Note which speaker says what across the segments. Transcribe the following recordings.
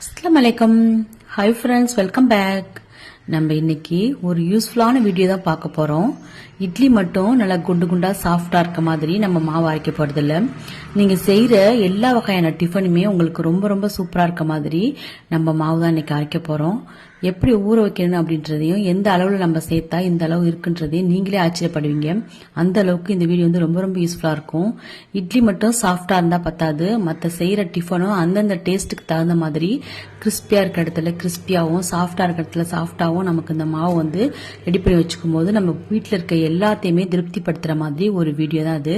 Speaker 1: அஸ்லாம் வலைக்கம் hi friends welcome back நம்ம இன்னைக்கு ஒரு யூஸ்ஃபுல்லான வீடியோ தான் பார்க்க போறோம். இட்லி மட்டும் நல்லா குண்டு குண்டா சாஃப்டா இருக்க மாதிரி நம்ம மாவு அரைக்க போறது இல்ல நீங்க செய்யற எல்லா வகையான டிஃபனுமே உங்களுக்கு ரொம்ப ரொம்ப சூப்பரா இருக்க மாதிரி நம்ம மாவு தான் இன்னைக்கு அரைக்க போறோம். எப்படி ஊற வைக்கணும் அப்படின்றதையும் எந்த அளவுல நம்ம சேர்த்தா இந்த அளவு இருக்குன்றதையும் நீங்களே ஆச்சரியப்படுவீங்க. அந்த அளவுக்கு இந்த வீடியோ வந்து ரொம்ப ரொம்ப யூஸ்ஃபுல்லா இருக்கும். இட்லி மட்டும் சாஃப்டா இருந்தா பத்தாது. மற்ற செய்யற டிஃபனும் அந்தந்த டேஸ்ட்டுக்கு தகுந்த மாதிரி கிறிஸ்பியா இருக்க இடத்துல கிறிஸ்பியாவும் சாஃப்டா இருக்க இடத்துல சாஃப்டாவும் நமக்கு இந்த மாவு வந்து ரெடி பண்ணி வச்சுக்கும் போது நம்ம வீட்டில் இருக்க எல்லாத்தையுமே திருப்திப்படுத்துற மாதிரி ஒரு வீடியோ தான் அது.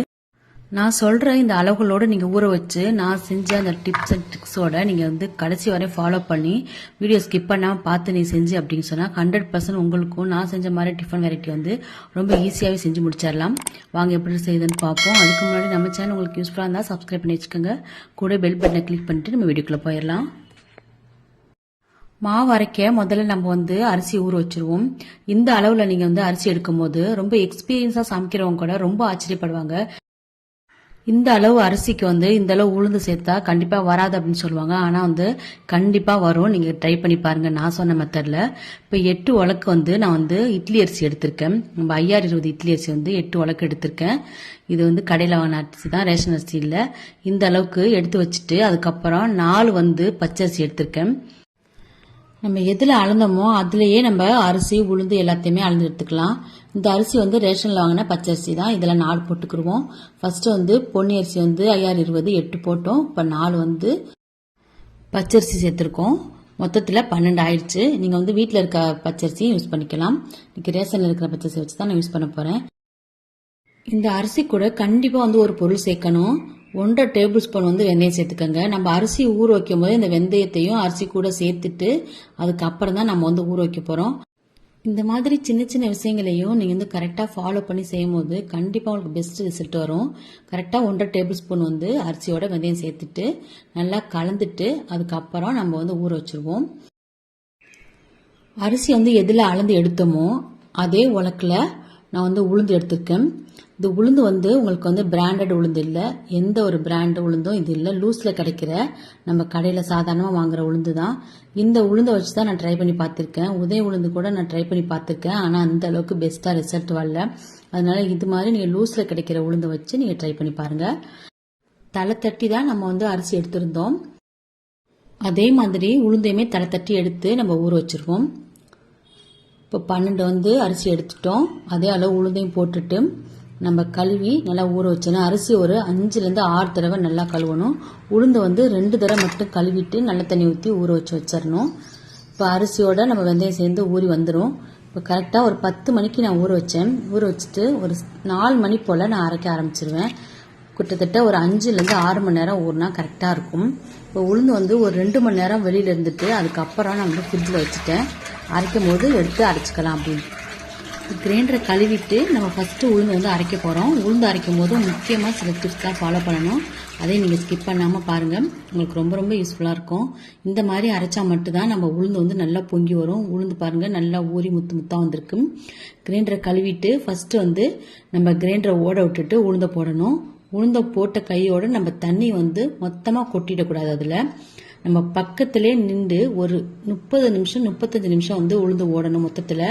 Speaker 1: நான் சொல்ற இந்த அளவுகளோட நீங்க ஊற வச்சு நான் செஞ்ச அந்த டிப்ஸ் அண்ட் ட்ரிக்ஸோட நீங்க வந்து கடைசி வரை ஃபாலோ பண்ணி வீடியோ ஸ்கிப் பண்ணாம பார்த்து நீ செஞ்சு அப்படின்னு சொன்னா ஹண்ட்ரட் பர்சன்ட் உங்களுக்கும் நான் செஞ்ச மாதிரி டிஃபன் வெரைட்டி வந்து ரொம்ப ஈஸியாகவே செஞ்சு முடிச்சிடலாம். வாங்க எப்படி செய்யுதுன்னு பார்ப்போம். அதுக்கு முன்னாடி நம்ம சேனல் உங்களுக்கு யூஸ்ஃபுல்லாக இருந்தால் சப்ஸ்கிரைப் பண்ணி வச்சுக்கோங்க. கூட பெல் பட்டனை கிளிக் பண்ணிட்டு நம்ம வீடியோக்குள்ளே போயிடலாம். மாவு அரைக்க முதல்ல நம்ம வந்து அரிசி ஊற வச்சிருவோம். இந்த அளவுல நீங்க வந்து அரிசி எடுக்கும்போது ரொம்ப எக்ஸ்பீரியன்ஸா சமைக்கிறவங்க கூட ரொம்ப ஆச்சரியப்படுவாங்க. இந்த அளவு அரிசிக்கு வந்து இந்த அளவு உளுந்து சேர்த்தா கண்டிப்பா வராது அப்படின்னு சொல்லுவாங்க. ஆனா வந்து கண்டிப்பா வரும். நீங்க ட்ரை பண்ணி பாருங்க. நான் சொன்ன மெத்தட்ல இப்ப எட்டு உலக்கு வந்து நான் வந்து இட்லி அரிசி எடுத்திருக்கேன். நம்ம ஐயாறு இருபது இட்லி அரிசி வந்து எட்டு உலக்கு எடுத்திருக்கேன். இது வந்து கடையில் வாங்கின அரிசி தான். ரேஷன் அரிசி இல்லை. இந்த அளவுக்கு எடுத்து வச்சுட்டு அதுக்கப்புறம் நாலு வந்து பச்சரிசி எடுத்திருக்கேன். நம்ம எதில் அளந்தோமோ அதுலேயே நம்ம அரிசி உளுந்து எல்லாத்தையுமே அளந்து எடுத்துக்கலாம். இந்த அரிசி வந்து ரேஷனில் வாங்கின பச்சரிசி தான். இதில் நாலு போட்டுக்கிருவோம். ஃபஸ்ட்டு வந்து பொன்னி அரிசி வந்து ஐயாறு இருபது எட்டு போட்டோம். இப்போ நாலு வந்து பச்சரிசி சேர்த்துருக்கோம். மொத்தத்தில் பன்னெண்டு ஆயிடுச்சு. நீங்கள் வந்து வீட்டில் இருக்க பச்சரிசியும் யூஸ் பண்ணிக்கலாம். இன்றைக்கி ரேஷனில் இருக்கிற பச்சரிசி வச்சு தான் நான் யூஸ் பண்ண போகிறேன் இந்த அரிசி கூட கண்டிப்பாக வந்து ஒரு பொருள் சேர்க்கணும். ஒன்றரை டேபிள் ஸ்பூன் வந்து வெந்தயம் சேர்த்துக்கோங்க. நம்ம அரிசி ஊற வைக்கும் போது இந்த வெந்தயத்தையும் அரிசி கூட சேர்த்துட்டு அதுக்கப்புறம் தான் நம்ம வந்து ஊற வைக்க போகிறோம் இந்த மாதிரி சின்ன சின்ன விஷயங்களையும் நீங்கள் வந்து கரெக்டாக ஃபாலோ பண்ணி செய்யும் போது கண்டிப்பாக உங்களுக்கு பெஸ்ட் ரிசல்ட் வரும். கரெக்டாக ஒன்றரை டேபிள் ஸ்பூன் வந்து அரிசியோட வெந்தயம் சேர்த்துட்டு நல்லா கலந்துட்டு அதுக்கப்புறம் நம்ம வந்து ஊற வச்சிருவோம். அரிசி வந்து எதில் அளந்து எடுத்தோமோ அதே உலக்கில் நான் வந்து உளுந்து எடுத்துருக்கேன். இந்த உளுந்து வந்து உங்களுக்கு வந்து பிராண்டட் உளுந்து இல்லை. எந்த ஒரு பிராண்ட் உளுந்தும் இது இல்லை. லூஸில் கிடைக்கிற நம்ம கடையில் சாதாரணமாக வாங்குற உளுந்து தான் இந்த உளுந்தை வச்சு தான் நான் ட்ரை பண்ணி பார்த்துருக்கேன். உதய உளுந்து கூட நான் ட்ரை பண்ணி பார்த்துருக்கேன். ஆனால் அந்த அளவுக்கு பெஸ்ட்டாக ரிசல்ட் வரல. அதனால் இது மாதிரி நீங்கள் லூஸில் கிடைக்கிற உளுந்தை வச்சு நீங்கள் ட்ரை பண்ணி பாருங்கள் தலை தட்டி தான் நம்ம வந்து அரிசி எடுத்திருந்தோம். அதே மாதிரி உளுந்தையுமே தலை தட்டி எடுத்து நம்ம ஊற வச்சிருவோம். இப்போ பன்னெண்டு வந்து அரிசி எடுத்துட்டோம். அதே அளவு உளுந்தையும் போட்டுட்டு நம்ம கழுவி நல்லா ஊற வச்சோன்னா அரிசி ஒரு அஞ்சுலேருந்து ஆறு தடவை நல்லா கழுவணும். உளுந்து வந்து ரெண்டு தடவை மட்டும் கழுவிட்டு நல்ல தண்ணி ஊற்றி ஊற வச்சு வச்சிடணும் இப்போ அரிசியோட நம்ம வெந்தயம் சேர்ந்து ஊறி வந்துடும் இப்போ கரெக்டாக ஒரு பத்து மணிக்கு நான் ஊற வச்சேன். ஊற வச்சுட்டு ஒரு நாலு மணி போல் நான் அரைக்க ஆரம்பிச்சிருவேன். கிட்டத்தட்ட ஒரு அஞ்சுலேருந்து ஆறு மணி நேரம் ஊறினா கரெக்டாக இருக்கும். இப்போ உளுந்து வந்து ஒரு ரெண்டு மணி நேரம் வெளியில் இருந்துட்டு அதுக்கப்புறம் நான் வந்து ஃப்ரிட்ஜில் வச்சுட்டேன். அரைக்கும் போது எடுத்து அரைச்சிக்கலாம் அப்படின்னு. கிரைண்டரை கழுவிட்டு நம்ம ஃபஸ்ட்டு உளுந்து வந்து அரைக்க போகிறோம் உளுந்து அரைக்கும் போது முக்கியமாக சில டிப்ஸ்லாம் ஃபாலோ பண்ணணும். அதை நீங்கள் ஸ்கிப் பண்ணாமல் பாருங்கள் உங்களுக்கு ரொம்ப ரொம்ப யூஸ்ஃபுல்லாக இருக்கும். இந்த மாதிரி அரைச்சா மட்டும்தான் நம்ம உளுந்து வந்து நல்லா பொங்கி வரும். உளுந்து பாருங்கள் நல்லா ஊறி முத்து முத்தாக வந்திருக்கு. கிரைண்டரை கழுவிட்டு ஃபஸ்ட்டு வந்து நம்ம கிரைண்டரை ஓட விட்டுட்டு உளுந்தை போடணும். உளுந்தை போட்ட கையோட நம்ம தண்ணி வந்து மொத்தமாக கொட்டிடக்கூடாது அதில். நம்ம பக்கத்திலே நின்று ஒரு முப்பது நிமிஷம் முப்பத்தஞ்சு நிமிஷம் வந்து உளுந்து ஓடணும் மொத்தத்தில்.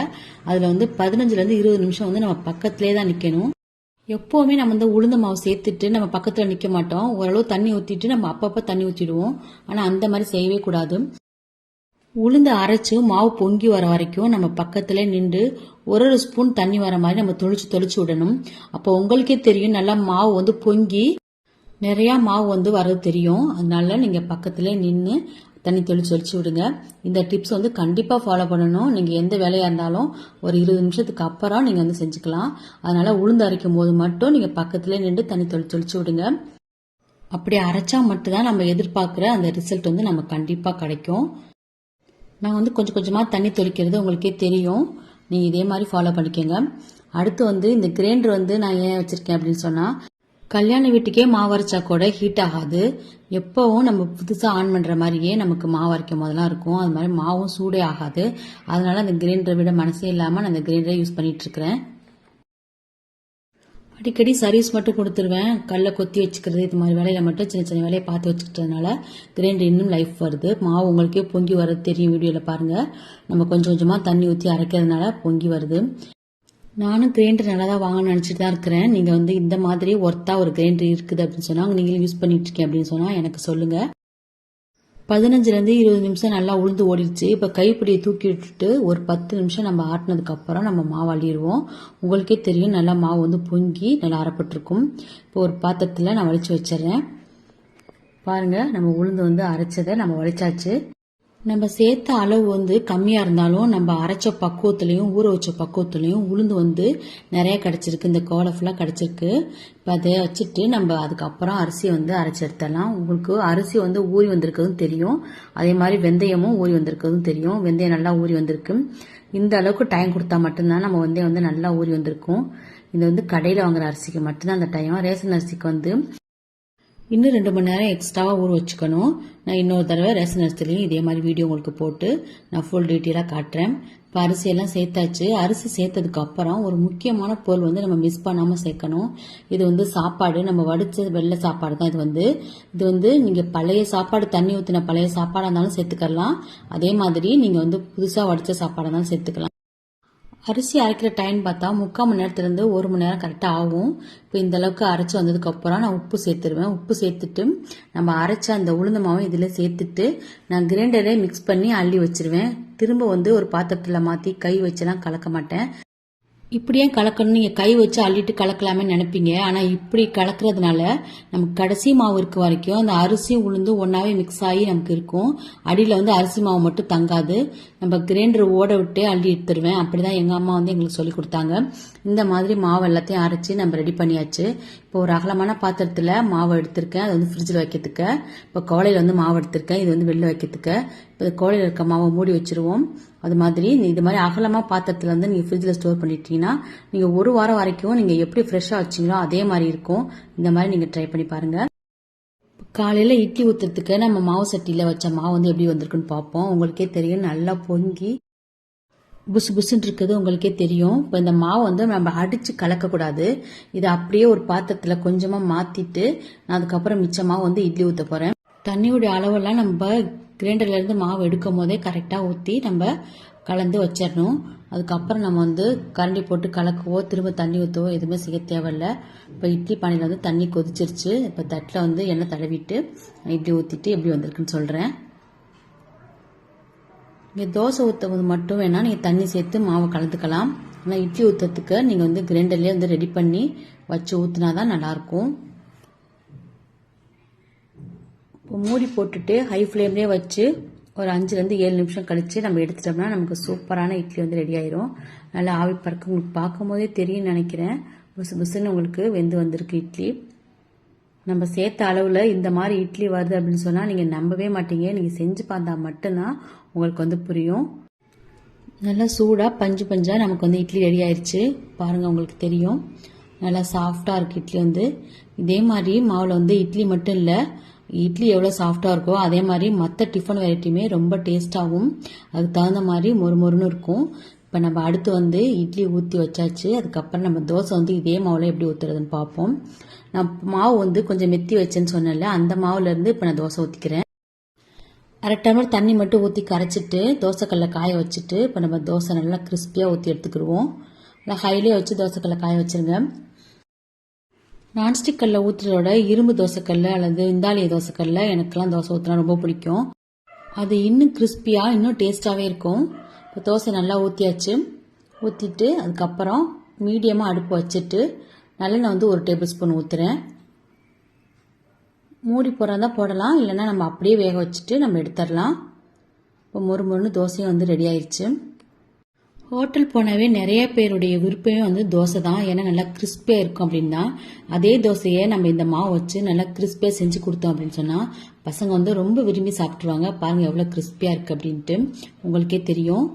Speaker 1: அதில் வந்து பதினஞ்சுலேருந்து இருபது நிமிஷம் வந்து நம்ம பக்கத்திலே தான் நிற்கணும் எப்போவுமே நம்ம வந்து உளுந்த மாவு சேர்த்துட்டு நம்ம பக்கத்தில் நிற்க மாட்டோம். ஓரளவு தண்ணி ஊற்றிட்டு நம்ம அப்பப்போ தண்ணி ஊற்றிடுவோம் ஆனால் அந்த மாதிரி செய்யவே கூடாது. உளுந்து அரைச்சு மாவு பொங்கி வர வரைக்கும் நம்ம பக்கத்துல நின்று ஒரு ஒரு ஸ்பூன் தண்ணி வர மாதிரி நம்ம தொளிச்சு தொளிச்சு விடணும். அப்போ உங்களுக்கே தெரியும் நல்லா மாவு வந்து பொங்கி நிறைய மாவு வந்து வர்றது தெரியும். அதனால நீங்க பக்கத்துல நின்று தண்ணி தெளிச்சு தெளிச்சு விடுங்க. இந்த டிப்ஸ் வந்து கண்டிப்பாக ஃபாலோ பண்ணணும். நீங்கள் எந்த வேலையாக இருந்தாலும் ஒரு இருபது நிமிஷத்துக்கு அப்புறம் நீங்கள் வந்து செஞ்சுக்கலாம். அதனால உளுந்து அரைக்கும் போது மட்டும் நீங்கள் பக்கத்துல நின்று தண்ணி தெளிச்சு தெளிச்சு விடுங்க. அப்படி அரைச்சா மட்டும்தான் நம்ம எதிர்பார்க்குற அந்த ரிசல்ட் வந்து நம்ம கண்டிப்பாக கிடைக்கும். நான் வந்து கொஞ்சம் கொஞ்சமாக தண்ணி தெளிக்கிறது உங்களுக்கே தெரியும். நீங்கள் இதே மாதிரி ஃபாலோ பண்ணிக்கோங்க. அடுத்து வந்து இந்த கிரைண்டர் வந்து நான் ஏன் வச்சுருக்கேன் அப்படின்னு சொன்னால் கல்யாண வீட்டுக்கே மாவு அரைச்சா கூட ஹீட் ஆகாது. எப்போவும் நம்ம புதுசாக ஆன் பண்ணுற மாதிரியே நமக்கு மாவு அரைக்கும் போதெல்லாம் இருக்கும். அது மாதிரி மாவும் சூடே ஆகாது. அதனால அந்த கிரைண்டரை விட மனசே இல்லாமல் நான் அந்த கிரைண்டரை யூஸ் பண்ணிகிட்ருக்கிறேன் அடிக்கடி சர்வீஸ் மட்டும் கொடுத்துருவேன். கல்லை கொத்தி வச்சுக்கிறது இது மாதிரி வேலையில மட்டும் சின்ன சின்ன வேலையை பார்த்து வச்சுக்கிட்டதுனால கிரைண்டர் இன்னும் லைஃப் வருது. மாவு உங்களுக்கே பொங்கி வர்றது தெரியும் வீடியோவில் பாருங்கள் நம்ம கொஞ்சம் கொஞ்சமாக தண்ணி ஊற்றி அரைக்கிறதுனால பொங்கி வருது. நானும் கிரைண்டர் நல்லா தான் வாங்க நினச்சிட்டு தான் இருக்கிறேன். நீங்கள் வந்து இந்த மாதிரி ஒர்த்தாக ஒரு கிரைண்டர் இருக்குது அப்படின்னு சொன்னால் நீங்களும் யூஸ் பண்ணிட்டு இருக்கீங்க அப்படின்னு சொன்னால் எனக்கு சொல்லுங்கள் பதினஞ்சுலேருந்து இருபது நிமிஷம் நல்லா உளுந்து ஓடிடுச்சு. இப்போ கைப்பிடியை தூக்கி விட்டுட்டு ஒரு பத்து நிமிஷம் நம்ம ஆட்டினதுக்கப்புறம் நம்ம மாவு அள்ளிடுவோம். உங்களுக்கே தெரியும் நல்லா மாவு வந்து பொங்கி நல்லா அரைப்பட்டிருக்கும். இப்போ ஒரு பாத்திரத்தில் நான் வலிச்சு வச்சிடுறேன். பாருங்கள் நம்ம உளுந்து வந்து அரைச்சதை நம்ம வலிச்சாச்சு. நம்ம சேர்த்த அளவு வந்து கம்மியாக இருந்தாலும் நம்ம அரைச்ச பக்குவத்துலேயும் ஊற வச்ச பக்குவத்துலேயும் உளுந்து வந்து நிறைய கிடச்சிருக்கு. இந்த கோலை ஃபுல்லாக கிடச்சிருக்கு. இப்போ அதை வச்சுட்டு நம்ம அதுக்கப்புறம் அரிசியை வந்து அரைச்சி எடுத்துடலாம். உங்களுக்கு அரிசி வந்து ஊறி வந்திருக்கிறதும் தெரியும். அதே மாதிரி வெந்தயமும் ஊறி வந்திருக்கிறதும் தெரியும். வெந்தயம் நல்லா ஊறி வந்திருக்கு. இந்த அளவுக்கு டைம் கொடுத்தா மட்டும்தான் நம்ம வெந்தயம் வந்து நல்லா ஊறி வந்திருக்கும். இது வந்து கடையில் வாங்குற அரிசிக்கு மட்டும்தான் அந்த டைம் ரேஷன் அரிசிக்கு வந்து இன்னும் ரெண்டு மணி நேரம் எக்ஸ்ட்ராவாக ஊற வச்சுக்கணும். நான் இன்னொரு தடவை ரேஷன் அரிசிலையும் இதே மாதிரி வீடியோ உங்களுக்கு போட்டு நான் ஃபுல் டீட்டெயிலாக காட்டுறேன். இப்போ அரிசியெல்லாம் சேர்த்தாச்சு. அரிசி சேர்த்ததுக்கு அப்புறம் ஒரு முக்கியமான பொருள் வந்து நம்ம மிஸ் பண்ணாமல் சேர்க்கணும். இது வந்து சாப்பாடு. நம்ம வடித்த வெள்ளை சாப்பாடு தான் இது வந்து. இது வந்து நீங்கள் பழைய சாப்பாடு தண்ணி ஊற்றின பழைய சாப்பாடாக இருந்தாலும் சேர்த்துக்கலாம் அதே மாதிரி நீங்கள் வந்து புதுசாக வடித்த சாப்பாடாக இருந்தாலும் சேர்த்துக்கலாம். அரிசி அரைக்கிற டைம் பார்த்தா முக்கால் மணி நேரத்துலேருந்து ஒரு மணி நேரம் கரெக்டாக ஆகும். இப்போ இந்த அளவுக்கு அரைச்சி வந்ததுக்கப்புறம் நான் உப்பு சேர்த்துருவேன். உப்பு சேர்த்துட்டு நம்ம அரைச்ச அந்த உளுந்த மாவும் இதில் சேர்த்துட்டு நான் கிரைண்டரே மிக்ஸ் பண்ணி அள்ளி வச்சிருவேன். திரும்ப வந்து ஒரு பாத்திரத்தில் மாற்றி கை வச்செல்லாம் கலக்க மாட்டேன். இப்படியே கலக்கணும் நீங்கள் கை வச்சு அள்ளிட்டு கலக்கலாமே நினைப்பீங்க. ஆனால் இப்படி கலக்கிறதுனால நமக்கு கடைசி மாவு இருக்க வரைக்கும் அந்த அரிசி உளுந்து ஒன்றாவே மிக்ஸ் ஆகி நமக்கு இருக்கும். அடியில் வந்து அரிசி மாவு மட்டும் தங்காது. நம்ம கிரைண்டர் ஓட விட்டு அள்ளி எடுத்துருவேன். அப்படி தான் எங்கள் அம்மா வந்து எங்களுக்கு சொல்லி கொடுத்தாங்க. இந்த மாதிரி மாவு எல்லாத்தையும் அரைச்சி நம்ம ரெடி பண்ணியாச்சு. இப்போ ஒரு அகலமான பாத்திரத்தில் மாவு எடுத்திருக்கேன். அது வந்து ஃப்ரிட்ஜில் வைக்கிறதுக்கு. இப்போ கோலையில் வந்து மாவு எடுத்திருக்கேன். இது வந்து வெளில வைக்கிறதுக்கு. இப்போ கோலையில் இருக்க மாவை மூடி வச்சிருவோம். அது மாதிரி இது மாதிரி அகலமாக பாத்திரத்தில் வந்து நீங்கள் ஃப்ரிட்ஜில் ஸ்டோர் பண்ணிட்டீங்கன்னா நீங்கள் ஒரு வாரம் வரைக்கும் நீங்கள் எப்படி ஃப்ரெஷ்ஷாக வச்சிங்களோ அதே மாதிரி இருக்கும். இந்த மாதிரி நீங்கள் ட்ரை பண்ணி பாருங்கள் காலையில் இட்லி ஊற்றுறதுக்கு நம்ம மாவு சட்டியில் வச்ச மாவு வந்து எப்படி வந்திருக்குன்னு பார்ப்போம். உங்களுக்கே தெரியும். நல்லா பொங்கி புசு புசுன்னு இருக்குது உங்களுக்கே தெரியும். இப்போ இந்த மாவு வந்து நம்ம அடித்து கலக்கக்கூடாது. இதை அப்படியே ஒரு பாத்திரத்தில் கொஞ்சமாக மாற்றிட்டு நான் அதுக்கப்புறம் மிச்ச மாவு வந்து இட்லி ஊற்ற போகிறேன் தண்ணியோடைய அளவெல்லாம் நம்ம கிரைண்டர்லேருந்து மாவு எடுக்கும் போதே கரெக்டாக ஊற்றி நம்ம கலந்து வச்சிடணும். அதுக்கப்புறம் நம்ம வந்து கரண்டி போட்டு கலக்கவோ திரும்ப தண்ணி ஊற்றவோ எதுவுமே செய்ய தேவையில்ல. இப்போ இட்லி பானையில் வந்து தண்ணி கொதிச்சிருச்சு. இப்போ தட்டில் வந்து எண்ணெய் தடவிட்டு இட்லி ஊற்றிட்டு எப்படி வந்திருக்குன்னு சொல்கிறேன் நீங்கள் தோசை ஊற்றும் போது மட்டும் வேணால் நீங்கள் தண்ணி சேர்த்து மாவை கலந்துக்கலாம். ஆனால் இட்லி ஊற்றுறதுக்கு நீங்கள் வந்து கிரைண்டர்லேயே வந்து ரெடி பண்ணி வச்சு ஊற்றினா தான் நல்லாயிருக்கும். இப்போ மூடி போட்டுட்டு ஹை ஃப்ளேம்லேயே வச்சு ஒரு அஞ்சுலேருந்து ஏழு நிமிஷம் கழித்து நம்ம எடுத்துட்டோம்னா நமக்கு சூப்பரான இட்லி வந்து ரெடி ஆயிரும். நல்லா ஆவி பறக்க உங்களுக்கு பார்க்கும் போதே தெரியும் நினைக்கிறேன். புசு புசுன்னு உங்களுக்கு வெந்து வந்திருக்கு இட்லி. நம்ம சேர்த்த அளவில் இந்த மாதிரி இட்லி வருது அப்படின்னு சொன்னால் நீங்கள் நம்பவே மாட்டீங்க. நீங்கள் செஞ்சு பார்த்தா மட்டும்தான் உங்களுக்கு வந்து புரியும். நல்லா சூடாக பஞ்சு பஞ்சாக நமக்கு வந்து இட்லி ரெடி ஆயிடுச்சு பாருங்கள் உங்களுக்கு தெரியும். நல்லா சாஃப்டாக இருக்குது இட்லி வந்து. இதே மாதிரி மாவில் வந்து இட்லி மட்டும் இல்லை இட்லி எவ்வளோ சாஃப்டாக இருக்கோ அதே மாதிரி மற்ற டிஃபன் வெரைட்டியுமே ரொம்ப டேஸ்ட்டாகவும் அதுக்கு தகுந்த மாதிரி மொறு மொறுன்னு இருக்கும். இப்போ நம்ம அடுத்து வந்து இட்லி ஊற்றி வச்சாச்சு. அதுக்கப்புறம் நம்ம தோசை வந்து இதே மாவில் எப்படி ஊற்றுறதுன்னு பார்ப்போம் நான் மாவு வந்து கொஞ்சம் மெத்தி வச்சேன்னு சொன்னேன்ல அந்த மாவுலேருந்து இப்போ நான் தோசை ஊற்றிக்கிறேன் அரை டம்ளர் தண்ணி மட்டும் ஊற்றி கரைச்சிட்டு தோசைக்கல்ல காய வச்சுட்டு இப்போ நம்ம தோசை நல்லா கிறிஸ்பியாக ஊற்றி எடுத்துக்கிடுவோம். நல்லா ஹைலே வச்சு தோசைக்கல்ல காய வச்சுருங்க. நான்ஸ்டிக் கல்ல ஊற்றுறதோட இரும்பு தோசைக்கல்ல அல்லது இந்தாலிய தோசைக்கல்ல எனக்கெல்லாம் தோசை ஊற்றினா ரொம்ப பிடிக்கும். அது இன்னும் கிறிஸ்பியாக இன்னும் டேஸ்ட்டாகவே இருக்கும். இப்போ தோசை நல்லா ஊற்றியாச்சு ஊற்றிட்டு அதுக்கப்புறம் மீடியமாக அடுப்பு வச்சுட்டு நல்லெண்ணெய் வந்து ஒரு டேபிள் ஸ்பூன் ஊற்றுறேன் மூடி போடுறதா போடலாம் இல்லைன்னா நம்ம அப்படியே வேக வச்சுட்டு நம்ம எடுத்துடலாம். இப்போ மொறு மொறுன்னு தோசையும் வந்து ரெடி ஆயிடுச்சு ஹோட்டல் போனாவே நிறைய பேருடைய விருப்பமே வந்து தோசை தான். ஏன்னா நல்லா கிறிஸ்பியாக இருக்கும் அப்படின்னா அதே தோசையை நம்ம இந்த மாவு வச்சு நல்லா கிறிஸ்பியாக செஞ்சு கொடுத்தோம் அப்படின்னு சொன்னால் பசங்க வந்து ரொம்ப விரும்பி சாப்பிட்ருவாங்க பாருங்கள் எவ்வளோ கிறிஸ்பியாக இருக்குது அப்படின்ட்டு. உங்களுக்கே தெரியும்.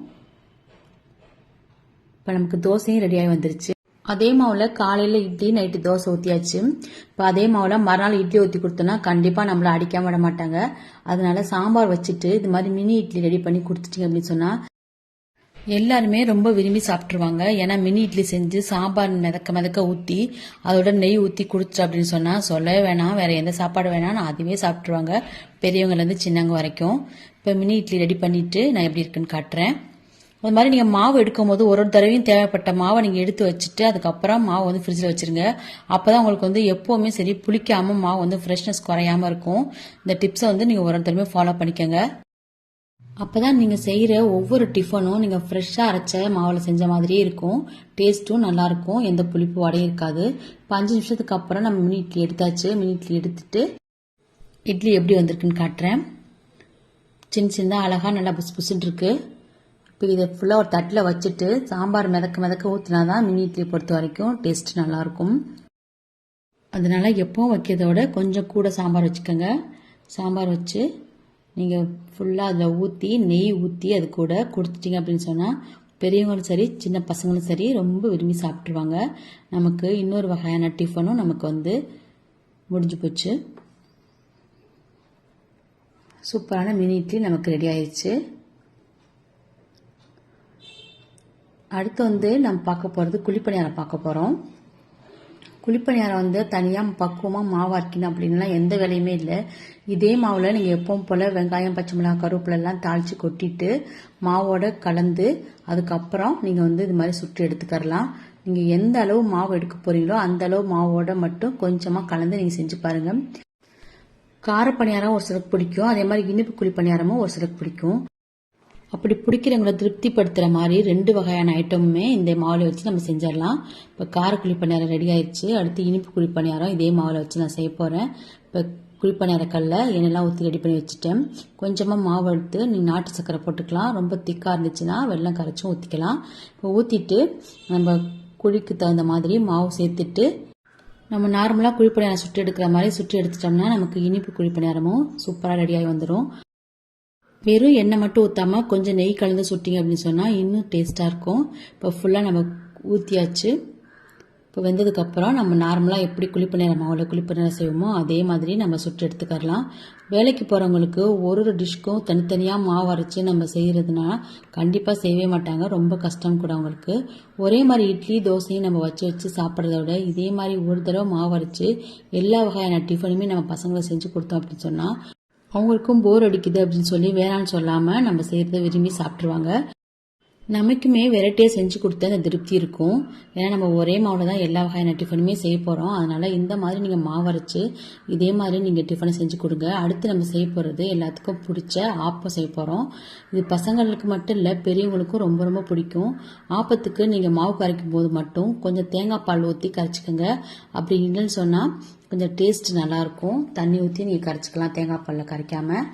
Speaker 1: இப்போ நமக்கு தோசையும் ரெடியாகி வந்துருச்சு. அதே மாவில் காலையில் இட்லி நைட்டு தோசை ஊற்றியாச்சு இப்போ அதே மாவில் மறுநாள் இட்லி ஊற்றி கொடுத்தோன்னா கண்டிப்பாக நம்மளை அடிக்காம விட மாட்டாங்க. அதனால சாம்பார் வச்சுட்டு இது மாதிரி மினி இட்லி ரெடி பண்ணி கொடுத்துட்டீங்க அப்படின்னு சொன்னால் எல்லாருமே ரொம்ப விரும்பி சாப்பிட்ருவாங்க ஏன்னா மினி இட்லி செஞ்சு சாம்பார் மிதக்க மிதக்க ஊற்றி அதோட நெய் ஊற்றி குடிச்சு அப்படின்னு சொன்னால் சொல்லவே வேணாம். வேறு எந்த சாப்பாடு வேணாம் நான் அதுவே சாப்பிட்ருவாங்க பெரியவங்கலேருந்து சின்னவங்க வரைக்கும். இப்போ மினி இட்லி ரெடி பண்ணிவிட்டு நான் எப்படி இருக்குன்னு காட்டுறேன். அது மாதிரி நீங்கள் மாவு எடுக்கும் போது ஒரு ஒரு தடவையும் தேவைப்பட்ட மாவை நீங்கள் எடுத்து வச்சுட்டு அதுக்கப்புறம் மாவு வந்து ஃப்ரிட்ஜில் வச்சிருங்க. அப்போ தான் உங்களுக்கு வந்து எப்போவுமே சரி புளிக்காமல் மாவு வந்து ஃப்ரெஷ்னஸ் குறையாம இருக்கும். இந்த டிப்ஸை வந்து நீங்கள் ஒரு ஒரு தடவையும் ஃபாலோ பண்ணிக்கோங்க. அப்போ தான் நீங்கள் செய்கிற ஒவ்வொரு டிஃபனும் நீங்கள் ஃப்ரெஷ்ஷாக அரைச்ச மாவில் செஞ்ச மாதிரியே இருக்கும். டேஸ்ட்டும் நல்லாயிருக்கும் எந்த புளிப்பு வடையும் இருக்காது. இப்போ அஞ்சு நிமிஷத்துக்கு அப்புறம் நம்ம மினி இட்லி எடுத்தாச்சு. மினி இட்லி எடுத்துட்டு இட்லி எப்படி வந்திருக்குன்னு காட்டுறேன். சின்ன சின்ன அழகாக நல்லா புஸ் புசுன்னு இருக்குது இப்போ இதை ஃபுல்லாக ஒரு தட்டில் வச்சுட்டு சாம்பார் மிதக்க மிதக்க ஊற்றினா தான் மினி இட்லி பொறுத்த வரைக்கும் டேஸ்ட் நல்லாயிருக்கும். அதனால் எப்பவும் வைக்கிறத விட கொஞ்சம் கூட சாம்பார் வச்சுக்கோங்க. சாம்பார் வச்சு நீங்கள் ஃபுல்லாக அதில் ஊற்றி நெய் ஊற்றி அது கூட கொடுத்துட்டீங்க அப்படின்னு சொன்னால் பெரியவங்களும் சரி சின்ன பசங்களும் சரி ரொம்ப விரும்பி சாப்பிட்ருவாங்க நமக்கு இன்னொரு வகையான டிஃபனும் நமக்கு வந்து முடிஞ்சு போச்சு. சூப்பரான மினி இட்லி நமக்கு ரெடி ஆயிடுச்சு அடுத்து வந்து நம்ம பார்க்க போகிறது குழிப்பணியாரம் பார்க்க போகிறோம் குழிப்பணியாரம் வந்து தனியாக பக்குவமாக மாவு அரைக்கணும் அப்படின்லாம் எந்த வேலையுமே இல்லை. இதே மாவில் நீங்கள் எப்பவும் போல் வெங்காயம் பச்சை மிளகாய் கருவேப்பிலெல்லாம் தாளித்து கொட்டிட்டு மாவோட கலந்து அதுக்கப்புறம் நீங்கள் வந்து இது மாதிரி சுட்டு எடுத்துக்கரலாம். நீங்கள் எந்த அளவு மாவு எடுக்க போகிறீங்களோ அந்த அளவு மாவோட மட்டும் கொஞ்சமாக கலந்து நீங்கள் செஞ்சு பாருங்கள் காரப்பணியாரம் ஒரு சிலருக்கு பிடிக்கும். அதே மாதிரி இனிப்பு குழி பணியாரமும் ஒரு சிலருக்கு பிடிக்கும். அப்படி பிடிக்கிறவங்கள திருப்திப்படுத்துகிற மாதிரி ரெண்டு வகையான ஐட்டமுமே இந்த மாவில் வச்சு நம்ம செஞ்சிடலாம். இப்போ காரக்குழி பணியாரம் ரெடி ஆயிடுச்சு அடுத்து இனிப்பு குழி பணியாரம் இதே மாவில் வச்சு நான் செய்ய போகிறேன் இப்போ குழிப்பணியாரக்கல்ல எண்ணெய்லாம் ஊற்றி ரெடி பண்ணி வச்சுட்டேன். கொஞ்சமாக மாவு எடுத்து நீங்கள் நாட்டு சக்கரை போட்டுக்கலாம். ரொம்ப திக்காக இருந்துச்சுன்னா வெள்ளம் கரைச்சும் ஊற்றிக்கலாம் இப்போ ஊற்றிட்டு நம்ம குழிக்கு தகுந்த மாதிரி மாவு சேர்த்துட்டு நம்ம நார்மலாக குழிப்பணியாரம் சுட்டு எடுக்கிற மாதிரி சுட்டு எடுத்துட்டோம்னா நமக்கு இனிப்பு குழிப்பணியாரமும் சூப்பராக ரெடியாகி வந்துடும் வெறும் எண்ணெய் மட்டும் ஊற்றாம கொஞ்சம் நெய் கலந்து சுட்டிங்க அப்படின்னு சொன்னால் இன்னும் டேஸ்ட்டாக இருக்கும். இப்போ ஃபுல்லாக நம்ம ஊற்றியாச்சு இப்போ வெந்ததுக்கப்புறம் நம்ம நார்மலாக எப்படி குளிப்பு நேரம் மாவில் நேரம் செய்வோமோ அதே மாதிரி நம்ம சுட்டு எடுத்துக்கரலாம். வேலைக்கு போகிறவங்களுக்கு ஒரு ஒரு டிஷ்க்கும் தனித்தனியாக மாவு அரைச்சி நம்ம செய்கிறதுனா கண்டிப்பாக செய்யவே மாட்டாங்க. ரொம்ப கஷ்டம் கூட அவங்களுக்கு. ஒரே மாதிரி இட்லி தோசையும் நம்ம வச்சு வச்சு சாப்பிட்றத விட இதே மாதிரி ஒரு தடவை மாவு அரைச்சி எல்லா வகையான டிஃபனுமே நம்ம பசங்களை செஞ்சு கொடுத்தோம் அப்படின்னு சொன்னால் அவங்களுக்கும் போர் அடிக்குது அப்படின்னு சொல்லி வேணான்னு சொல்லாமல் நம்ம செய்கிறத விரும்பி சாப்பிட்ருவாங்க நமக்குமே வெரைட்டியாக செஞ்சு கொடுத்து அந்த திருப்தி இருக்கும். ஏன்னா நம்ம ஒரே மாவில் தான் எல்லா வகையான டிஃபனுமே செய்ய போகிறோம் அதனால் இந்த மாதிரி நீங்கள் மாவு அரைச்சி இதே மாதிரி நீங்கள் டிஃபனை செஞ்சு கொடுங்க. அடுத்து நம்ம செய்ய போகிறது எல்லாத்துக்கும் பிடிச்ச ஆப்பம் செய்ய போகிறோம் இது பசங்களுக்கு மட்டும் இல்லை பெரியவங்களுக்கும் ரொம்ப ரொம்ப பிடிக்கும். ஆப்பத்துக்கு நீங்கள் மாவு கரைக்கும் போது மட்டும் கொஞ்சம் தேங்காய் பால் ஊற்றி கரைச்சிக்கோங்க. அப்படி இல்லைன்னு சொன்னால் கொஞ்சம் டேஸ்ட் நல்லாயிருக்கும் தண்ணி ஊற்றி நீங்கள் கரைச்சிக்கலாம் தேங்காய் பாலில் கரைக்காமல்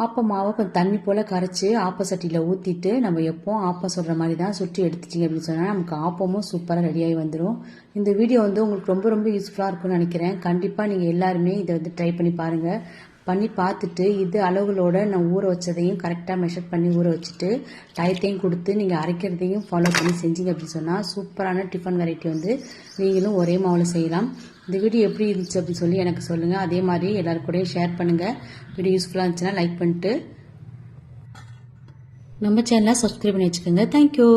Speaker 1: ஆப்ப மாவை கொஞ்சம் தண்ணி போல் கரைச்சி ஆப்ப சட்டியில் ஊற்றிட்டு நம்ம எப்போ ஆப்பம் சொல்கிற மாதிரி தான் சுற்றி எடுத்துட்டிங்க அப்படின்னு சொன்னால் நமக்கு ஆப்பமும் சூப்பராக ரெடியாகி வந்துடும் இந்த வீடியோ வந்து உங்களுக்கு ரொம்ப ரொம்ப யூஸ்ஃபுல்லாக இருக்கும்னு நினைக்கிறேன். கண்டிப்பாக நீங்கள் எல்லாருமே இதை வந்து ட்ரை பண்ணி பாருங்கள் பண்ணி பார்த்துட்டு இது அளவுகளோட நான் ஊற வச்சதையும் கரெக்டாக மெஷர் பண்ணி ஊற வச்சுட்டு டயத்தையும் கொடுத்து நீங்கள் அரைக்கிறதையும் ஃபாலோ பண்ணி செஞ்சீங்க அப்படின்னு சொன்னால் சூப்பரான டிஃபன் வெரைட்டி வந்து நீங்களும் ஒரே மாவில் செய்யலாம். இந்த வீடியோ எப்படி இருந்துச்சு அப்படின்னு சொல்லி எனக்கு சொல்லுங்கள் அதே மாதிரி எல்லாரும் கூடயும் ஷேர் பண்ணுங்கள் வீடியோ யூஸ்ஃபுல்லாக இருந்துச்சுன்னா லைக் பண்ணிட்டு நம்ம சேனலை சப்ஸ்கிரைப் பண்ணி வச்சுக்கோங்க. தேங்க்யூ